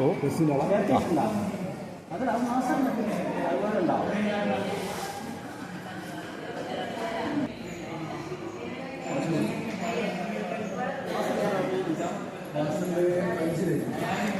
ഓ ബസ്സിന്റെ അത് അത് മാസം അതുപോലെ ഉണ്ടാവും അത്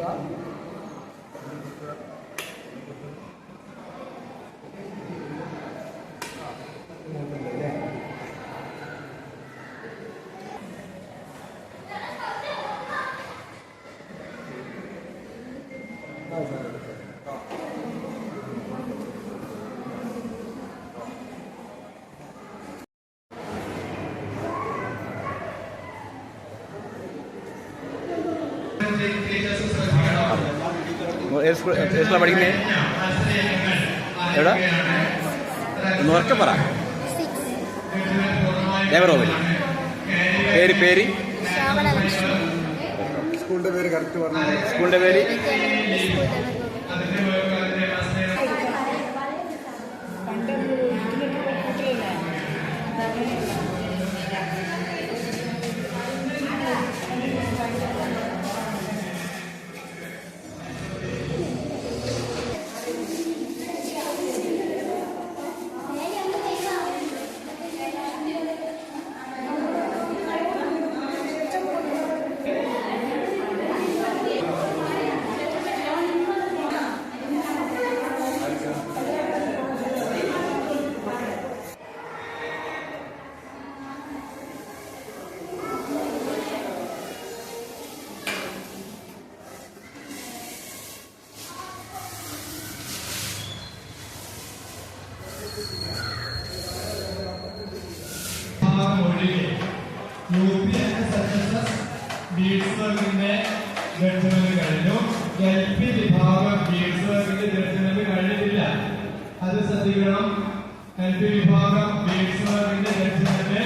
ഏത് സ്കൂൾ ഏത് സ്കൂളാണ് പഠിക്കുന്നത് എവിടെ? ഒന്ന് ഉറക്കെ പറ. ദേവറോവലി പേര് പേര്? സ്കൂളിന്റെ പേര് കറക്റ്റ് പറഞ്ഞു സ്കൂളിന്റെ പേര്. ബീഡ്സ് വർക്കിന്റെ ജഡ്ജ്മെന്റ് കഴിഞ്ഞു. എൽ പി വിഭാഗം ബീഡ്സ് വർക്കിന്റെ ജഡ്ജ്മെന്റ് കഴിഞ്ഞിട്ടില്ല. അത് ശ്രദ്ധിക്കണം. എൽ പി വിഭാഗം ബീഡ്സ് വർക്കിന്റെ ജഡ്ജ്മെന്റ്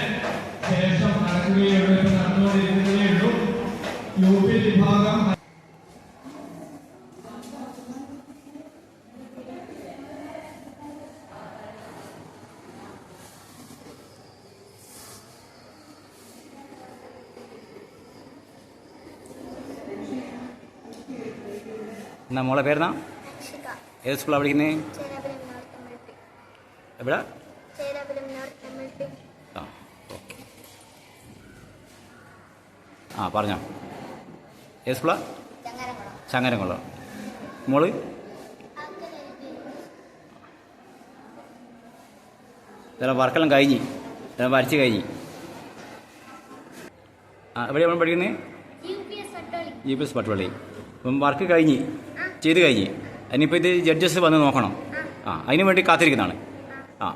ശേഷം നടക്കുകയുള്ളൂ നടന്നുകൊണ്ടിരിക്കുന്നതേ ഉള്ളൂ യു പി വിഭാഗം എന്നാ മോളെ പേരെന്നാ? ഏത് സ്കൂളാണ് പഠിക്കുന്നത് എവിടാ? ആ ഓക്കെ. ആ പറഞ്ഞോ. ഏത് സ്കൂളാ? ചങ്ങരംകുളം. മോൾ? ഇതെല്ലാം വർക്കെല്ലാം കഴിഞ്ഞ്. ഇതെല്ലാം വരച്ച് കഴിഞ്ഞ്. ആ എവിടെയാണ് പഠിക്കുന്നത് യു പി എസ് പട്ടുവള്ളി ഇപ്പം വർക്ക് കഴിഞ്ഞ്. ചെയ്ത് കഴിഞ്ഞ്. ഇനിയിപ്പോൾ ഇത് ജഡ്ജസ് വന്ന് നോക്കണം. ആ അതിന് വേണ്ടി കാത്തിരിക്കുന്നതാണ്. ആ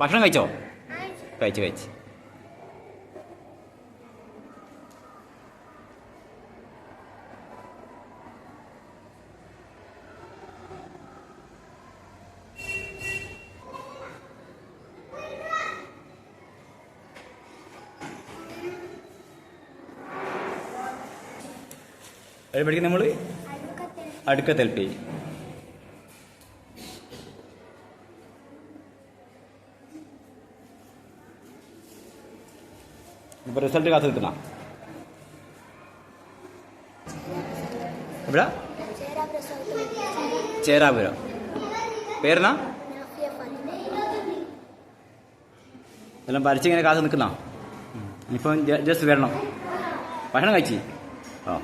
ഭക്ഷണം കഴിച്ചോ? കഴിച്ച് കഴിച്ച്. എവിടെ പഠിക്കും നമ്മൾ അടുക്കത്തിൽ അടുക്കത്തെൽപ്പി ഇപ്പോൾ റിസൾട്ട് കാത്തു നിൽക്കുന്ന എവിടെ? ചേരാപുര. പേരെന്നാ? എല്ലാം വരച്ചിങ്ങനെ കാത്തു നിൽക്കുന്ന? ഇപ്പം ജസ്റ്റ് വരണം. ഭക്ഷണം കഴിച്ചി? ആ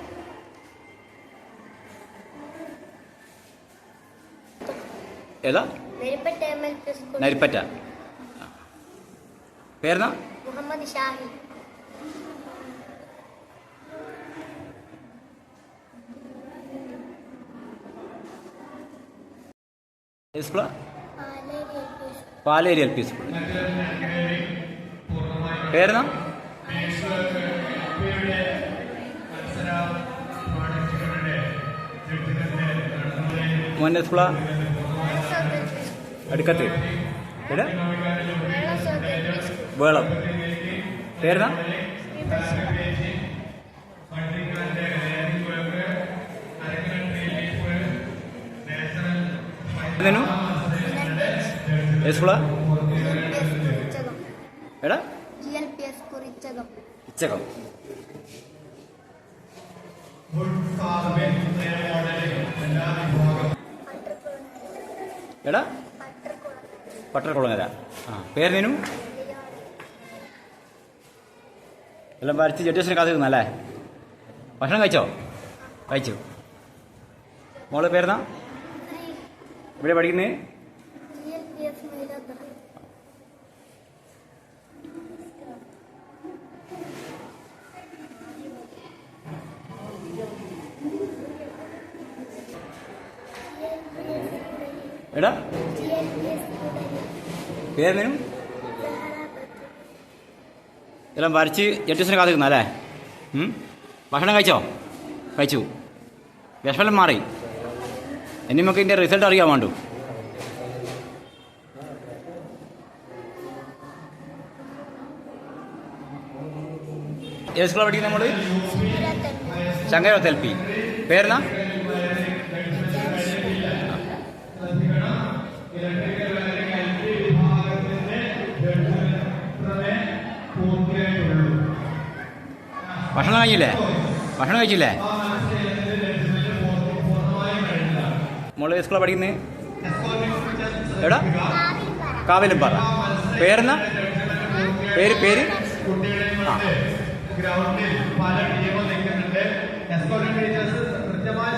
ഏതാ? നെരിപ്പറ്റ. പേരെന്നാ? മുഹമ്മദ് ഷാഹി. സ്കൂളാ? പാലേരി എൽ പി സ്കൂൾ പേരെന്നാ? മോന്റെ സ്കൂളാ Velam south L P school അടുക്കത്ത്. എവിടെ Velam south L P school Velam പേരുന്ന കുറിച്ചകം എടാ? പട്ടർക്കുളങ്ങര ആ പേരെന്തേനു എല്ലാം വരച്ച് ജഡ്ജസിനെ കാത്തു നിന്നല്ലേ ഭക്ഷണം കഴിച്ചോ? കഴിച്ചു. മോളെ പേരുന്നാ? എവിടെ പഠിക്കുന്നേ? എടാ ബദ്രു എല്ലാം വരച്ച് ജഡ്ജസിനെ കാത്തു നിന്നല്ലേ ഉം? ഭക്ഷണം കഴിച്ചോ? കഴിച്ചു. വിഷമെല്ലാം മാറി. ഇനി നമുക്ക് ഇതിന്റെ റിസൾട്ട് അറിയാൻ വേണ്ടു. ഏത് സ്കൂളാണ് പഠിക്കുന്നത് നമ്മൾ ശങ്കരോ തെൽപ്പി പേരെന്നാ ഭക്ഷണം കഴിച്ചില്ലേ? ഭക്ഷണം കഴിച്ചില്ലേ? മോൾ സ്കൂളിൽ പഠിക്കുന്നത് എവിടാ? കാവിലുംപാറ പേരെന്നാ? പേര് പേര്? ആ. ഗ്രൗണ്ടിൽ പല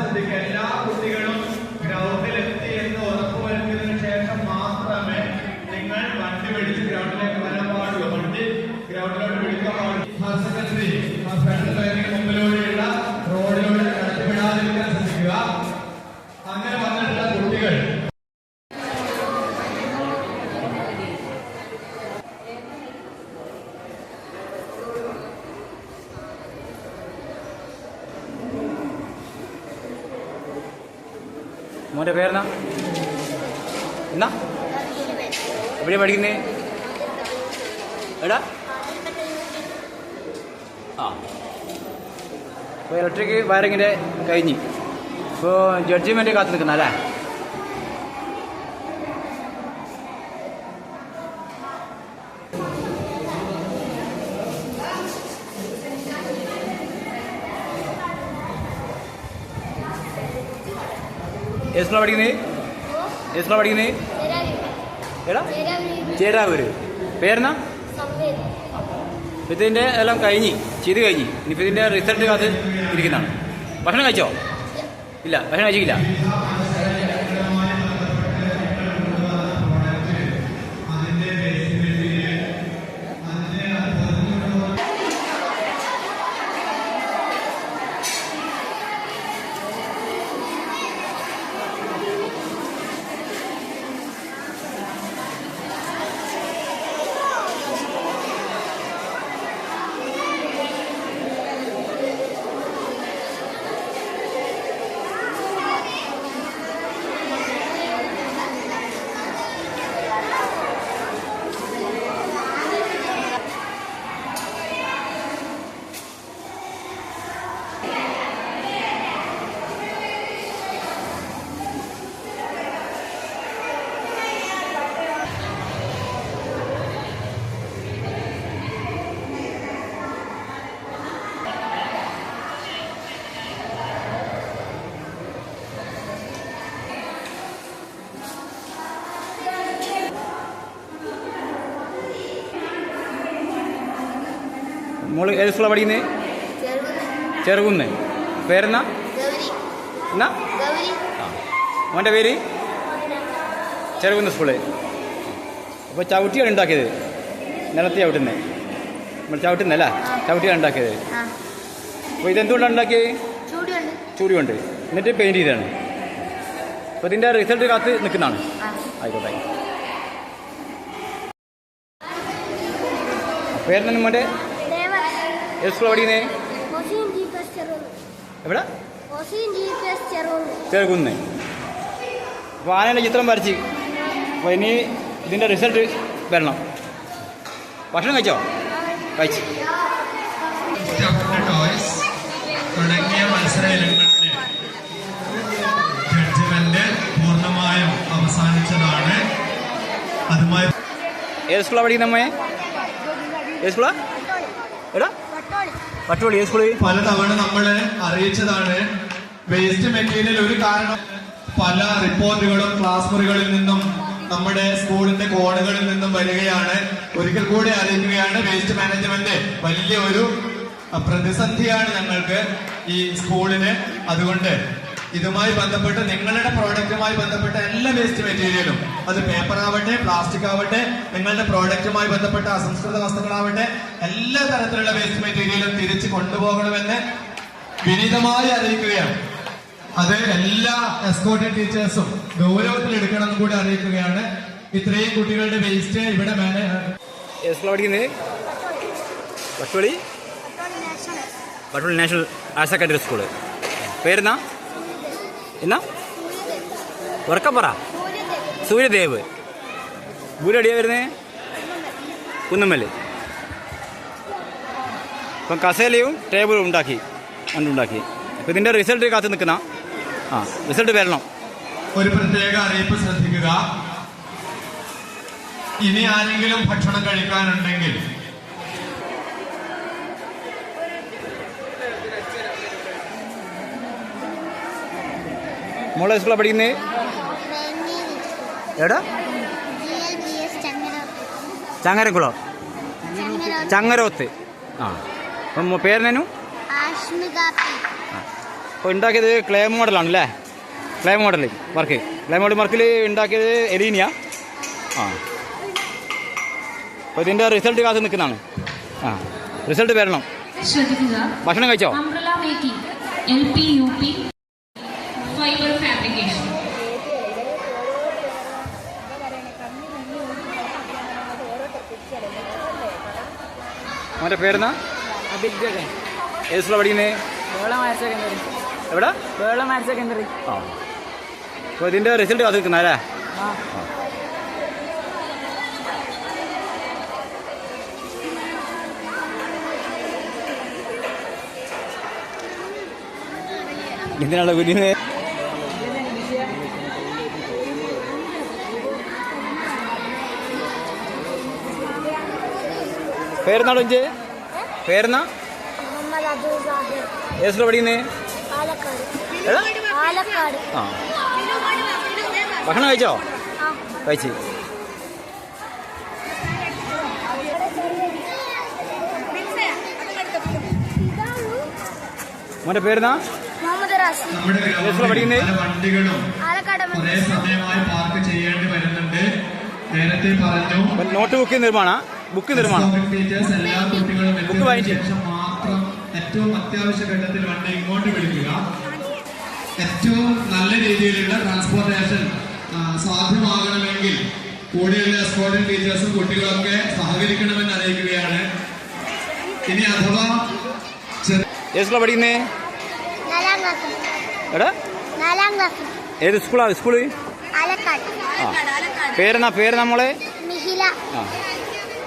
ശ്രദ്ധിക്കുക. എല്ലാ കുട്ടികളും ഗ്രൗണ്ടിൽ മോന്റെ പേരെന്നാ? എന്നാ? എവിടെയാ പഠിക്കുന്നേ? എടാ? ആ. അപ്പോൾ ഇലക്ട്രിക് വയറിങ്ങിന്റെ കഴിഞ്ഞ്. ഇപ്പോൾ ജഡ്ജ്മെന്റ് കാത്തു നിൽക്കുന്ന അല്ലേ? ഏത് പഠിക്കുന്നേ? പഠിക്കുന്നത് പഠിക്കുന്നേ? എടാ ചേരാവൂര്. പേരെന്നാ? ഇതിന്റെ എല്ലാം കഴിഞ്ഞ് ചെയ്ത് കഴിഞ്ഞ്. ഇനിയിപ്പോൾ ഇതിന്റെ റിസൾട്ട് കാത്ത് ഇരിക്കുന്നതാണ് ഭക്ഷണം കഴിച്ചോ? ഇല്ല ഭക്ഷണം കഴിച്ചില്ല മോൾ ഏത് സ്കൂളാണ് പഠിക്കുന്നത് ചെറുകുന്ന്. പേരെന്നാ? എന്നാ? ആ. മോന്റെ പേര്? ചെറുകുന്ന് സ്കൂൾ. അപ്പോൾ ചവിട്ടിയാണ് ഉണ്ടാക്കിയത്. നിലത്തി ചവിട്ടുന്നത് നമ്മൾ ചവിട്ടുന്നല്ല ചവിട്ടിയാണ് ഉണ്ടാക്കിയത്. അപ്പോൾ ഇതെന്തുകൊണ്ടാണ് ഉണ്ടാക്കിയത്? ചൂടി കൊണ്ട് എന്നിട്ട് പെയിന്റ് ചെയ്തതാണ്. അപ്പോൾ ഇതിന്റെ റിസൾട്ട് കാത്ത് നിൽക്കുന്നതാണ്. ആയിക്കോട്ടെ. പേരെന്നു മോന്റെ ഏത് സ്കൂൾ പഠിക്കുന്നേ? എവിടെ? ചെറുകുന്ന്. ചേർക്കുന്ന് അപ്പോൾ ആനയുടെ ചിത്രം വരച്ച്. അപ്പോൾ ഇനി ഇതിന്റെ റിസൾട്ട് വരണം. ഭക്ഷണം കഴിച്ചോ? കഴിച്ചു. തുടങ്ങിയ മത്സര ഇനങ്ങളിൽ ജഡ്ജ്മെന്റ് പൂർണമായും അവസാനിച്ചതാണ്. അതുമായി ഏത് സ്കൂളാണ് പഠിക്കുന്ന അമ്മയെ ഏത് സ്കൂളാ എടാ വട്ടോളി പട്ടുപള്ളി ഏത് സ്കൂൾ പലതവണ നമ്മൾ അറിയിച്ചതാണ്. വേസ്റ്റ് മെറ്റീരിയൽ ഒരു കാരണം. പല റിപ്പോർട്ടുകളും ക്ലാസ് മുറികളിൽ നിന്നും നമ്മുടെ സ്കൂളിന്റെ കോണുകളിൽ നിന്നും വരികയാണ്. ഒരിക്കൽ കൂടി അറിയിക്കുകയാണ് വേസ്റ്റ് മാനേജ്മെന്റ് വലിയ ഒരു പ്രതിസന്ധിയാണ് ഞങ്ങൾക്ക് ഈ സ്കൂളിന് അതുകൊണ്ട് ഇതുമായി ബന്ധപ്പെട്ട് നിങ്ങളുടെ പ്രോഡക്റ്റുമായി ബന്ധപ്പെട്ട എല്ലാ വേസ്റ്റ് മെറ്റീരിയലും അത് പേപ്പർ ആവട്ടെ പ്ലാസ്റ്റിക് ആവട്ടെ നിങ്ങളുടെ പ്രോഡക്റ്റുമായി ബന്ധപ്പെട്ട അസംസ്കൃത വസ്തുക്കളാവട്ടെ എല്ലാ തരത്തിലുള്ള വേസ്റ്റ് മെറ്റീരിയലും തിരിച്ചു കൊണ്ടുപോകണമെന്ന് വിനീതമായി അറിയിക്കുകയാണ്. അത് എല്ലാ എസ്കോട്ടിംഗ് ടീച്ചേഴ്സും ഗൗരവത്തിൽ എടുക്കണമെന്ന് കൂടി അറിയിക്കുകയാണ്. ഇത്രയും കുട്ടികളുടെ വേസ്റ്റ് ഇവിടെ മാനേജ് പഠിക്കുന്നത് നാഷണൽ ഹയർ സെക്കൻഡറി സ്കൂൾ. പേരെന്നാ? എന്നാ? ഉറക്കം പറ. സൂര്യദേവ്. സൂര്യദേവ് വരുന്നേ? കുന്നമ്മൽ. ഇപ്പം കസേലയും ടേബിളും ഉണ്ടാക്കി. ഉണ്ടാക്കി അപ്പം ഇതിന്റെ റിസൾട്ട് കാത്ത് നിൽക്കുന്ന. ആ റിസൾട്ട് വരണം. ഒരു പ്രത്യേക അറിയിപ്പ് ശ്രദ്ധിക്കുക. ഇനി ആരെങ്കിലും ഭക്ഷണം കഴിക്കാനുണ്ടെങ്കിൽ മോളെ സ്കൂളിൽ പഠിക്കുന്നത് എവിടെ? ചങ്ങരക്കുളോ? ചങ്ങരോത്ത്. ആ. അപ്പം പേരിനു അപ്പോൾ ഉണ്ടാക്കിയത് ക്ലേ മോഡലാണ് അല്ലേ? Clay model work. Clay model വർക്കിൽ ഉണ്ടാക്കിയത് എലീനിയ. ആ. അപ്പോൾ ഇതിന്റെ റിസൾട്ട് കാത്ത് നിൽക്കുന്നതാണ്. ആ. റിസൾട്ട് വരണം. ഭക്ഷണം കഴിച്ചോ? എൽ പി യു പി അവന്റെ പേരെന്നാ? അഭിജ്ഞകൻ ഏത് സ്കൂളിൽ പഠിക്കുന്നത് സെക്കൻഡറി. എവിടെ? Velam higher secondary. ആ. അപ്പോൾ ഇതിന്റെ റിസൾട്ട് കാത്ത് നിൽക്കുന്ന അല്ലേ? ആ. എന്തിനാണ് കുഞ്ഞിന്? പേരെന്നാടോ ഇഞ്ച് പേരെന്നാ? ഏത് സ്കൂളിൽ പഠിക്കുന്നേ? പാലക്കാട്. പാലക്കാട്. ആ. ഭക്ഷണം കഴിച്ചോ? ആ. കഴിച്ച്. മോന്റെ പേരെന്നാ? നേരത്തെ പറഞ്ഞു. നോട്ട് ബുക്ക് നിർമ്മാണ ബുക്ക് നിർമ്മാണം ബുക്ക് മാത്രം ഏറ്റവും അത്യാവശ്യ ഘട്ടത്തിൽ വണ്ടി ഇങ്ങോട്ട് വിളിക്കുക. ഏറ്റവും നല്ല രീതിയിലുള്ള ട്രാൻസ്പോർട്ടേഷൻ സാധ്യമാകണമെങ്കിൽ കൂടെയുള്ള എസ്കോട്ടിംഗ് ടീച്ചേഴ്സും കുട്ടികളൊക്കെ സഹകരിക്കണമെന്ന് അറിയിക്കുകയാണ്. ഇനി അഥവാ ഏത് ക്ലാസ്. എടാ? നാലാം ക്ലാസ്. ഏത് സ്കൂളാണ് സ്കൂൾ ആ. പേരെന്നാ പേര് നമ്മളെ ആ.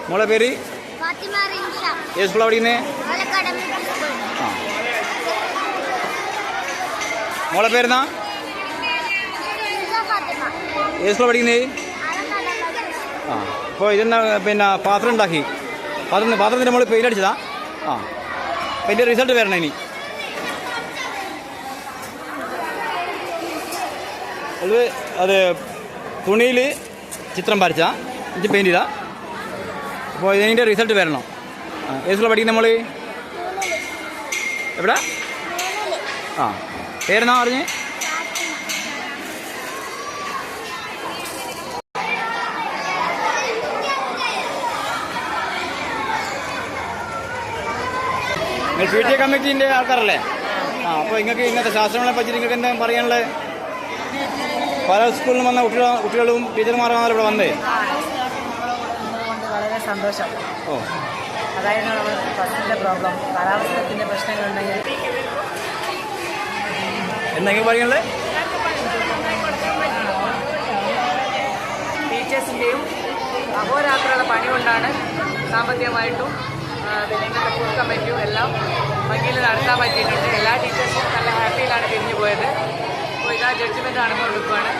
മോളെ പേര്? ഏത് സ്കൂളാണ് പഠിക്കുന്നത് പാലക്കാട് എം പി സ്കൂൾ. ആ. മോളെ പേരെന്നാ? ഏത് സ്കൂളാണ് പഠിക്കുന്നത് പാലക്കാട് എം പി സ്കൂൾ ആ. അപ്പോൾ ഇതെന്നാ പിന്നെ പാത്രം ഉണ്ടാക്കി? പാത്രം പാത്രത്തിന്റെ നമ്മൾ പെയിന്റ് അടിച്ചതാ? ആ. അപ്പം ഇതിന്റെ റിസൾട്ട് വരണം ഇനി. അത് അത് തുണിയിൽ ചിത്രം വരച്ചാ ഇത് പെയിന്റ് ചെയ്താ. അപ്പോൾ ഇതിന്റെ റിസൾട്ട് വരണം. ഏത് സ്കൂളിൽ പഠിക്കുന്നത് നമ്മൾ എവിടെ? ആ പേരെന്നാ പറഞ്ഞ്? പി ടി എ കമ്മിറ്റീന്റെ ആൾക്കാരല്ലേ? ആ അപ്പോൾ നിങ്ങൾക്ക് ഇന്നത്തെ ശാസ്ത്രങ്ങളെ പറ്റി നിങ്ങൾക്ക് എന്താ പറയാനുള്ളത്? പല സ്കൂളിൽ വന്ന കുട്ടികളും ടീച്ചർമാർ ഇവിടെ വന്നേ. സന്തോഷം. അതായിരുന്നു നമ്മൾ ഫസ്റ്റിന്റെ പ്രോബ്ലം. കാലാവസ്ഥത്തിന്റെ പ്രശ്നങ്ങളുണ്ടെങ്കിൽ. എന്തെങ്കിലും പറയുന്നത് ടീച്ചേഴ്സിന്റെയും അഹോരാത്രിയുടെ പണി കൊണ്ടാണ് സാമ്പത്തികമായിട്ടും പിന്നെ ഫുഡ് കമ്മിറ്റിയും എല്ലാം ഭംഗിയിൽ നടത്താൻ പറ്റിയിട്ടുണ്ട്. എല്ലാ ടീച്ചേഴ്സും നല്ല ഹാപ്പിയിലാണ് തിരിഞ്ഞു പോയത്. അപ്പോൾ ഇതാ ജഡ്ജ്മെന്റ് നടന്നുകൊടുക്കുകയാണ്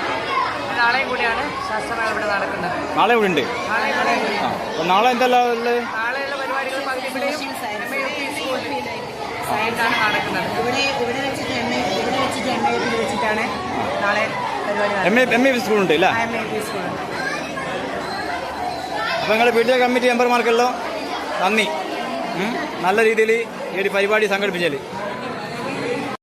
നാളെയും കൂടിയാണ് ശാസ്ത്രമേള ഇവിടെ നടക്കുന്നത്. നാളെ ഇവിടെ ഉണ്ട്? ആ നാളെ എന്തെല്ലാം ഉള്ളത് നാളെയുള്ള പരിപാടികൾ സയൻസാണ് നടക്കുന്നത്. ഇവിടെ ഇവിടെ വെച്ചിട്ട് എം എ ഇവിടെ വെച്ചിട്ട് എം എ പി വെച്ചിട്ടാണ് നാളെ പരിപാടി എം എ എം എ സ്കൂളുണ്ട് അല്ലേ? എം എ യു പി സ്കൂളിൽ അപ്പോൾ നിങ്ങൾ പി ടി എ കമ്മിറ്റി മെമ്പർമാർക്കെല്ലാം നന്ദി. നല്ല രീതിയിൽ ഈ ഒരു പരിപാടി സംഘടിപ്പിച്ചാൽ